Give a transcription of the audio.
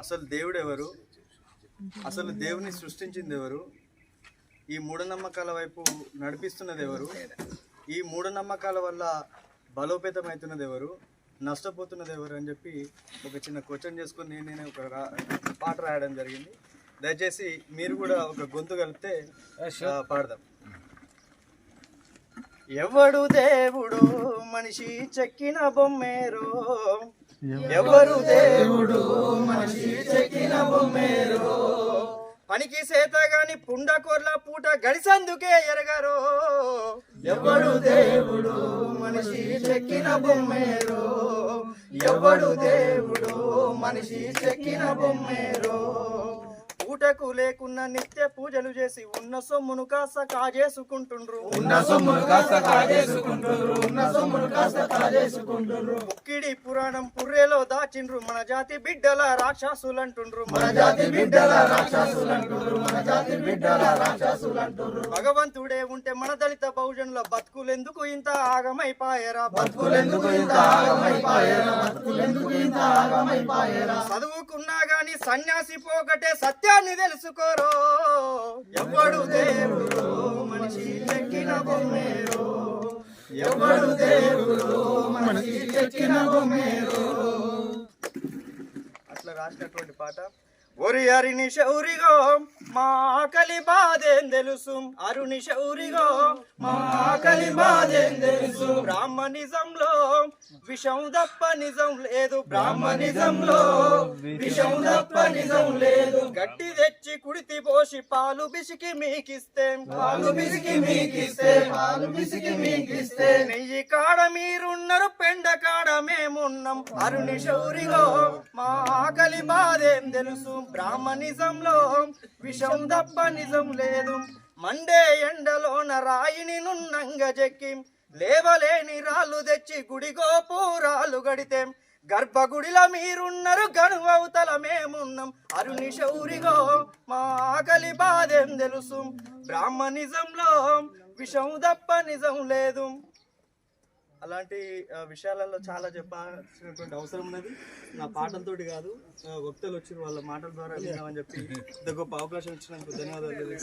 అసలు దేవుడు ఎవరు అసలు దేవుని సృష్టించింది ఎవరు ఈ మూఢనమ్మకాల వైపు నడిపిస్తున్నది ఎవరు ఈ మూఢనమ్మకాల వల్ల బలోపేతమవుతున్నది ఎవరు నష్టపోతున్నది ఎవరు అని చెప్పి ఒక చిన్న క్వశ్చన్ చేసుకొని నేను ఒక పాట రాయడం జరిగింది. దయచేసి మీరు కూడా ఒక గొంతు కలిపితే పాడదాం. ఎవడు దేవుడు? మనిషి చెక్కిన బొమ్మేరో ఎవరు దేవుడు? మనిషి చెక్కిన బొమ్మేరో. పనికి సేత గాని పుండకోర్ల పూట గడిసందుకే ఎరగరో. ఎవడు దేవుడు? మనిషి చెక్కిన బొమ్మేరో. ఎవడు దేవుడు? మనిషి చెక్కిన బొమ్మేరో. పూటకు లేకున్న నిత్య పూజలు చేసి ఉన్న సొమ్మును కాస్త కాజేసుకుంటుండ్రు. ఉన్న సొమ్మును కాస్త కాజేసుకుంటుర్రు ఉన్న సొమ్మును కాస్త కాజేసుకుంటుర్రు ముక్కిడి పురాణం పుర్రెలో దాచిండ్రు. మన జాతి బిడ్డల రాక్షసులంటుండ్రు. మన జాతి బిడ్డల రాక్షసులంటుర్రు మన జాతి బిడ్డల రాక్షసులంటుర్రు భగవంతుడే ఉంటే మన దళిత బహుజనుల బతుకులెందుకు ఇంత ఆగమైపాయరా? బతుకులెందుకు ఇంత ఆగమైపాయేరా? బతుకులెందుకు చదువుకున్నా గాని సన్యాసి పోకటే సత్యాన్ని తెలుసుకోరో. ఎవడు దేవుడు? మనిషి ఎక్కిన బొమ్మేరో. ఎవడు దేవుడు? మనిషి అట్లా రాసినటువంటి పాట ఒరి అరిని శౌరిగో మా ఆకలి బాధేం తెలుసు? అరుని శౌరిగో మా బ్రాహ్మణిజంలో విషం తప్ప నిజం లేదు. బ్రాహ్మణిజంలో విషం తప్ప నిజం లేదు. గట్టి తెచ్చి కుడితి పోసి పాలు బిసికి మీకిస్తే. పాలు పిసికి మీకిస్తే పాలు పిసికి మీకిస్తే. నెయ్యి కాడ మీరున్నారు పెండ కాడ మేమున్నాం. అరుని శౌరిలో మా ఆకలి బాధేం తెలుసు? బ్రాహ్మణిజంలో విషం తప్ప నిజం లేదు. మండే ఎండలోన రాయిని నున్నంగ చెక్కి లేవలేని రాళ్ళు తెచ్చి గుడి గోపురాలు గడితే గర్భగుడిలో మీరున్నారు గనువవుతల మేమున్నాం. అరుణి శౌరిగో మా ఆకలి బాధేం తెలుసు? బ్రాహ్మణిజంలో విషం తప్ప నిజం లేదు. అలాంటి విషయాలలో చాలా చెప్పాల్సినటువంటి అవసరం ఉన్నది. నా పాటలతోటి కాదు ఆ, వక్తలు వచ్చిన వాళ్ళ మాటల ద్వారా విన్నామని చెప్పి ఇంత గొప్ప అవకాశం ఇచ్చినందుకు ధన్యవాదాలు.